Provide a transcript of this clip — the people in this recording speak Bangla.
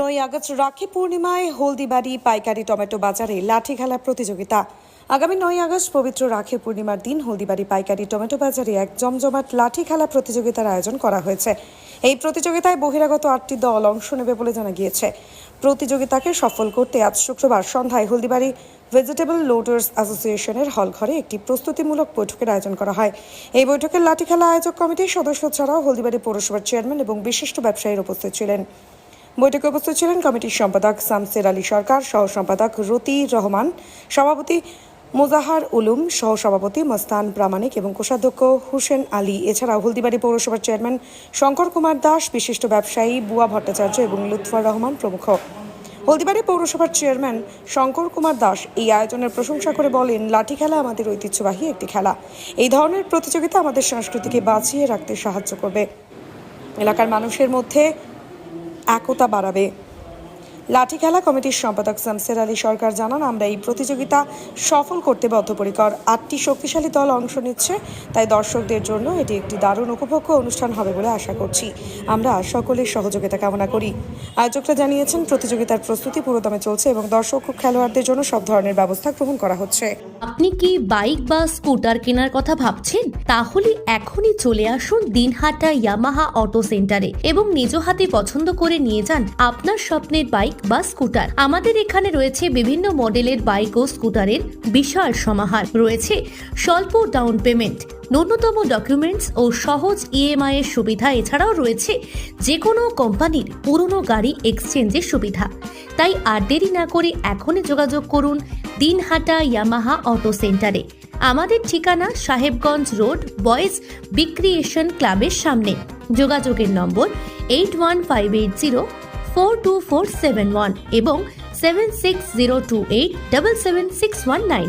নয় আগস্ট রাখি পূর্ণিমায় হলদিবাড়ি পাইকারি টমেটো বাজারে লাঠি খেলা প্রতিযোগিতা। আগামী নয় আগস্ট পবিত্র রাখি পূর্ণিমার দিন হলদিবাড়ি পাইকারি টমেটো বাজারে এক জমজমাট লাঠি খেলা প্রতিযোগিতার আয়োজন করা হয়েছে। এই প্রতিযোগিতায় বহিরাগত আটটি দল অংশ নেবে বলে জানা গিয়েছে। প্রতিযোগিতাকে সফল করতে আজ শুক্রবার সন্ধ্যায় হলদিবাড়ি ভেজিটেবল লোডার্স অ্যাসোসিয়েশনের হল ঘরে একটি প্রস্তুতিমূলক বৈঠকের আয়োজন করা হয়। এই বৈঠকের লাঠি খেলা আয়োজক কমিটির সদস্য ছাড়াও হলদিবাড়ি পৌরসভার চেয়ারম্যান এবং বিশিষ্ট ব্যবসায়ীর উপস্থিত ছিলেন। বৈঠকে উপস্থিত ছিলেন কমিটির সম্পাদক সামসের আলী সরকার, সহ সম্পাদক রতি রহমান, সভাপতি মোজাহার উলুম, সহ সভাপতি মস্তান প্রামাণিক এবং কোষাধ্যক্ষ হুসেন আলী। এছাড়াও হলদিবাড়ি পৌরসভার চেয়ারম্যান শঙ্কর কুমার দাস, বিশিষ্ট ব্যবসায়ী বুয়া ভট্টাচার্য এবং লুৎফর রহমান প্রমুখ। হলদিবাড়ি পৌরসভার চেয়ারম্যান শঙ্কর কুমার দাস এই আয়োজনের প্রশংসা করে বলেন, লাঠি খেলা আমাদের ঐতিহ্যবাহী একটি খেলা। এই ধরনের প্রতিযোগিতা আমাদের সংস্কৃতিকে বাঁচিয়ে রাখতে সাহায্য করবে। এলাকার মানুষের মধ্যে একতা বাড়াবে। লাঠি খেলা কমিটির সম্পাদক শামসের আলী সরকার জানান, আমরা এই প্রতিযোগিতা সফল করতে বদ্ধপরিকর। আটটি শক্তিশালী দল অংশ নিচ্ছে, তাই দর্শকদের জন্য এটি একটি দারুণ উপভোগ্য অনুষ্ঠান হবে বলে আশা করছি। আমরা সকলের সহযোগিতা কামনা করি। আয়োজকরা জানিয়েছেন, প্রতিযোগিতার প্রস্তুতি পুরোদমে চলছে এবং দর্শক ও খেলোয়াড়দের জন্য সব ধরনের ব্যবস্থা গ্রহণ করা হচ্ছে। আপনি কি বাইক বা স্কুটার কেনার কথা ভাবছেন? তাহলে এখনই চলে আসুন দিনহাটা ইয়ামাহা অটো সেন্টারে এবং নিজ হাতে পছন্দ করে নিয়ে যান আপনার স্বপ্নের বাইক বা স্কুটার আমাদের এখানে রয়েছে বিভিন্ন মডেলের বাইক ও স্কুটারের বিশাল সমাহার। রয়েছে স্বল্প ডাউন পেমেন্ট ন্যূনতম ডকুমেন্টস ও সহজ ইএমআই এর সুবিধা। এছাড়াও রয়েছে যে কোনো কোম্পানির পুরনো গাড়ি এক্সচেঞ্জের সুবিধা। তাই আর দেরি না করে এখনই যোগাযোগ করুন দিনহাটা ইয়ামাহা অটো সেন্টারে আমাদের ঠিকানা সাহেবগঞ্জ রোড, বয়েজ বিক্রিয়েশন ক্লাবের সামনে। যোগাযোগের number eight one five eight zero four two four seven one এবং seven six zero two eight double seven six one nine